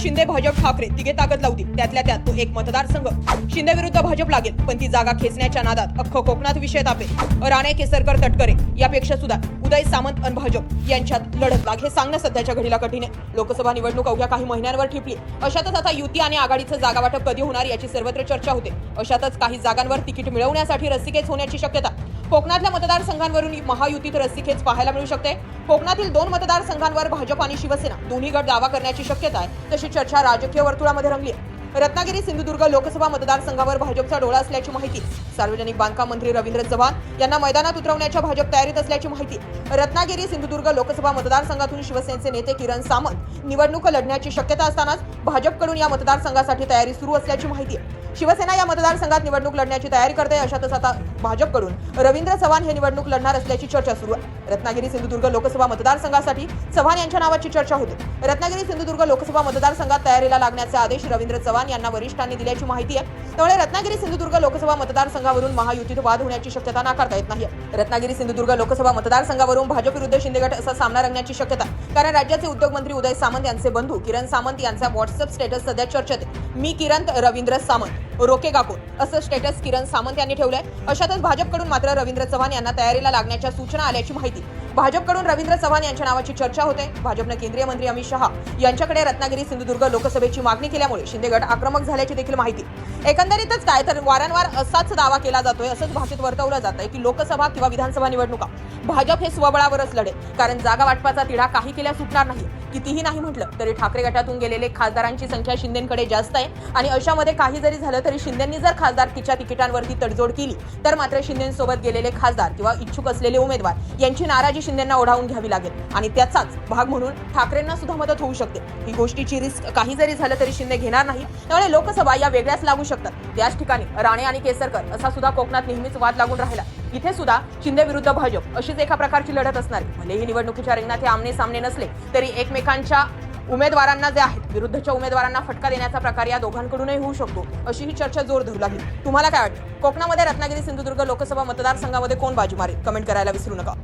शिंदे भाजप ठाकरे तिघे ताकद लावतील. त्यातल्या त्यात तो एक मतदारसंघ शिंदे विरुद्ध भाजप लागेल पण ती जागा खेचण्याच्या नादात अख्खं कोकणात विषय तापे. राणे केसरकर तटकरे यापेक्षा सुद्धा उदय सामंत आणि भाजप यांच्यात लढत लाग. हे सांगणं सध्याच्या घडीला कठीण आहे. लोकसभा निवडणूक अवघ्या काही महिन्यांवर ठिपली अशातच आता युती आणि आघाडीचं जागा वाटप कधी होणार याची सर्वत्र चर्चा होते. अशातच काही जागांवर तिकीट मिळवण्यासाठी रस्सीकेच होण्याची शक्यता. कोकणातल्या मतदारसंघांवरून महायुतीत रस्सीखेच पाहायला मिळू शकते. कोकणातील दोन मतदारसंघांवर भाजप आणि शिवसेना दोन्ही गट दावा करण्याची शक्यता आहे. तशी चर्चा राजकीय वर्तुळामध्ये रंगली आहे. रत्नागिरी सिंधुदुर्ग लोकसभा मतदारसंघावर भाजपचा डोळा असल्याची माहिती सार्वजनिक बांधकाम मंत्री रवींद्र चव्हाण यांना मैदानात उतरवण्याच्या भाजप तयारीत असल्याची माहिती रत्नागिरी सिंधुदुर्ग लोकसभा मतदारसंघातून शिवसेनेचे नेते किरण सामंत निवडणूक लढण्याची शक्यता असतानाच भाजपकडून या मतदारसंघासाठी तयारी सुरू असल्याची माहिती आहे शिवसेना या मतदारसंघात निवडणूक लढण्याची तयारी करते अशातच आता भाजपकडून रवींद्र चव्हाण हे निवडणूक लढणार असल्याची चर्चा सुरू आहे. रत्नागिरी सिंधुदुर्ग लोकसभा मतदारसंघासाठी चव्हाण यांच्या नावाची चर्चा होते. रत्नागिरी सिंधुदुर्ग लोकसभा मतदारसंघात तयारीला लागण्याचे आदेश रवींद्र चव्हाण यांना वरिष्ठांनी दिल्याची माहिती आहे. त्यामुळे रत्नागिरी सिंधुदुर्ग लोकसभा मतदारसंघावरून महायुतीत वाद होण्याची शक्यता नाकारता येत नाही रत्नागिरी सिंधुदुर्ग लोकसभा मतदारसंघावरून भाजप विरुद्ध शिंदेगट असा सामना रंगण्याची शक्यता कारण राज्याचे उद्योगमंत्री उदय सामंत यांचे बंधू किरण सामंत यांचा व्हॉट्सअप स्टेटस सध्या चर्चेत मी किरण रवींद्र सामंत रोके गाकोन असं स्टेटस किरण सामंत यांनी ठेवलंय. अशातच भाजपकडून मात्र रवींद्र चव्हाण यांना तयारीला लागण्याच्या सूचना आल्याची माहिती भाजपकडून रवींद्र चव्हाण यांच्या नावाची चर्चा होते. भाजपनं केंद्रीय मंत्री अमित शहा यांच्याकडे रत्नागिरी सिंधुदुर्ग लोकसभेची मागणी केल्यामुळे शिंदेगड आक्रमक झाल्याची देखील माहिती. एकंदरीतच काय तर वारंवार असाच दावा केला जातोय असंच भाषेत वर्तवलं जात आहे की लोकसभा किंवा विधानसभा निवडणुका. भाजप हे स्वबळावरच लढेल कारण जागा वाटपाचा तिढा काही केल्या सुटणार नाही. कितीही नाही म्हटलं तरी ठाकरे गटातून गेलेले खासदारांची संख्या शिंदेकडे जास्त आहे. आणि अशामध्ये काही जरी झालं तरी शिंदेंनी जर खासदारकीच्या तिकिटांवरती तडजोड केली तर मात्र शिंदेसोबत गेलेले खासदार किंवा इच्छुक असलेले उमेदवार यांची नाराजी शिंदेंना ओढावून घ्यावी लागेल. आणि त्याचाच भाग म्हणून ठाकरेंना सुद्धा मदत होऊ शकते. ही गोष्टीची रिस्क काही जरी झालं तरी शिंदे घेणार नाही त्यामुळे लोकसभा या वेगळ्याच लागू शकतात. त्याच ठिकाणी राणे आणि केसरकर असा सुद्धा कोकणात नेहमीच वाद लागून राहिला. इथे सुद्धा शिंदे विरुद्ध भाजप अशीच एका प्रकारची लढत असणार. म्हणजे भलेही निवडणुकीच्या रिंगणात हे आमने सामने नसले तरी एकमेकांच्या उमेदवारांना जे आहेत विरुद्धच्या उमेदवारांना फटका देण्याचा प्रकार या दोघांकडूनही होऊ शकतो अशी ही चर्चा जोर धरू लागली. तुम्हाला काय वाटतं? कोकणामध्ये रत्नागिरी सिंधुदुर्ग लोकसभा मतदारसंघामध्ये कोण बाजी मारेल? कमेंट करायला विसरू नका.